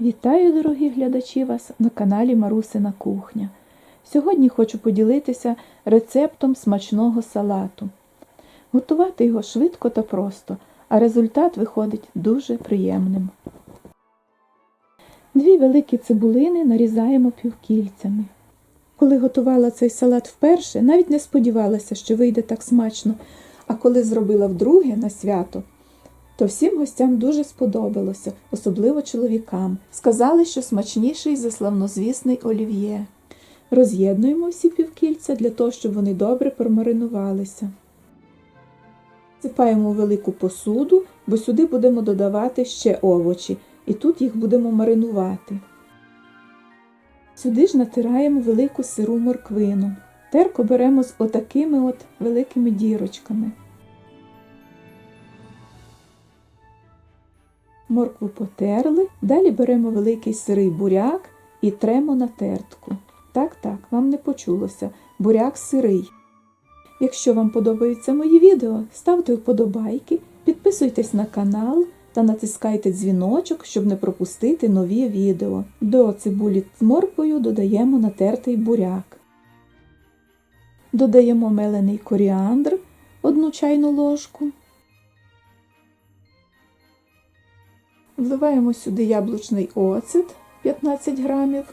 Вітаю, дорогі глядачі, вас на каналі Марусина Кухня. Сьогодні хочу поділитися рецептом смачного салату. Готувати його швидко та просто, а результат виходить дуже приємним. Дві великі цибулини нарізаємо півкільцями. Коли готувала цей салат вперше, навіть не сподівалася, що вийде так смачно, а коли зробила вдруге на свято, то всім гостям дуже сподобалося, особливо чоловікам. Сказали, що смачніший за славнозвісний олів'є. Роз'єднуємо всі півкільця для того, щоб вони добре промаринувалися. Сипаємо у велику посуду, бо сюди будемо додавати ще овочі, і тут їх будемо маринувати. Сюди ж натираємо велику сиру морквину. Терку беремо з отакими от великими дірочками. Моркву потерли, далі беремо великий сирий буряк і тремо на тертку. Так, так, вам не почулося. Буряк сирий. Якщо вам подобаються мої відео, ставте вподобайки, підписуйтесь на канал та натискайте дзвіночок, щоб не пропустити нові відео. До цибулі з морквою додаємо натертий буряк. Додаємо мелений коріандр, одну чайну ложку. Вливаємо сюди яблучний оцет 15 грамів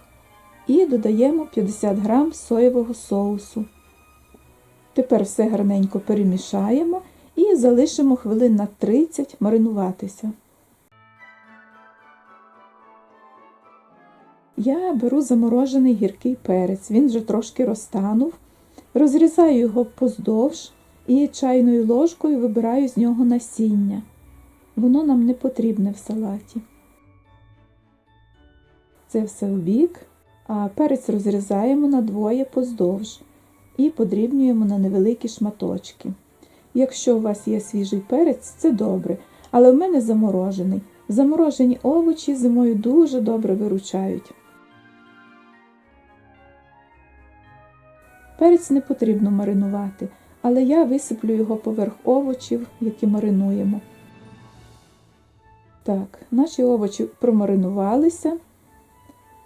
і додаємо 50 грам соєвого соусу. Тепер все гарненько перемішаємо і залишимо хвилин на 30 маринуватися. Я беру заморожений гіркий перець, він вже трошки розтанув, розрізаю його поздовж і чайною ложкою вибираю з нього насіння. Воно нам не потрібне в салаті. Це все в бік, а перець розрізаємо на двоє поздовж і подрібнюємо на невеликі шматочки. Якщо у вас є свіжий перець, це добре, але в мене заморожений. Заморожені овочі зимою дуже добре виручають. Перець не потрібно маринувати, але я висиплю його поверх овочів, які маринуємо. Так, наші овочі промаринувалися.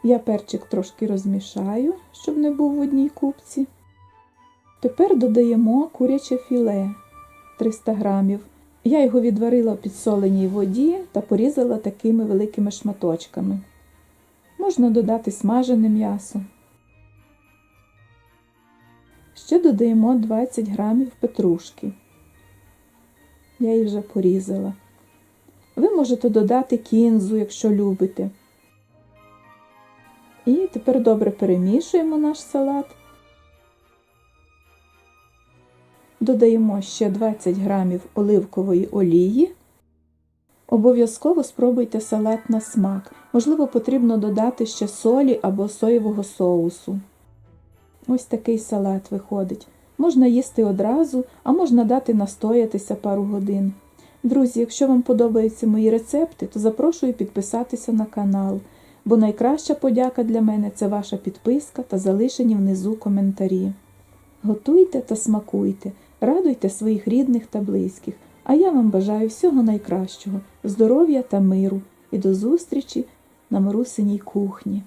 Я перчик трошки розмішаю, щоб не був в одній купці. Тепер додаємо куряче філе 300 грамів. Я його відварила в підсоленій воді та порізала такими великими шматочками. Можна додати смажене м'ясо. Ще додаємо 20 грамів петрушки. Я її вже порізала. Можете додати кінзу, якщо любите. І тепер добре перемішуємо наш салат. Додаємо ще 20 грамів оливкової олії. Обов'язково спробуйте салат на смак. Можливо, потрібно додати ще солі або соєвого соусу. Ось такий салат виходить. Можна їсти одразу, а можна дати настоятися пару годин. Друзі, якщо вам подобаються мої рецепти, то запрошую підписатися на канал, бо найкраща подяка для мене це ваша підписка та залишені внизу коментарі. Готуйте та смакуйте, радуйте своїх рідних та близьких, а я вам бажаю всього найкращого, здоров'я та миру і до зустрічі на Марусиній кухні.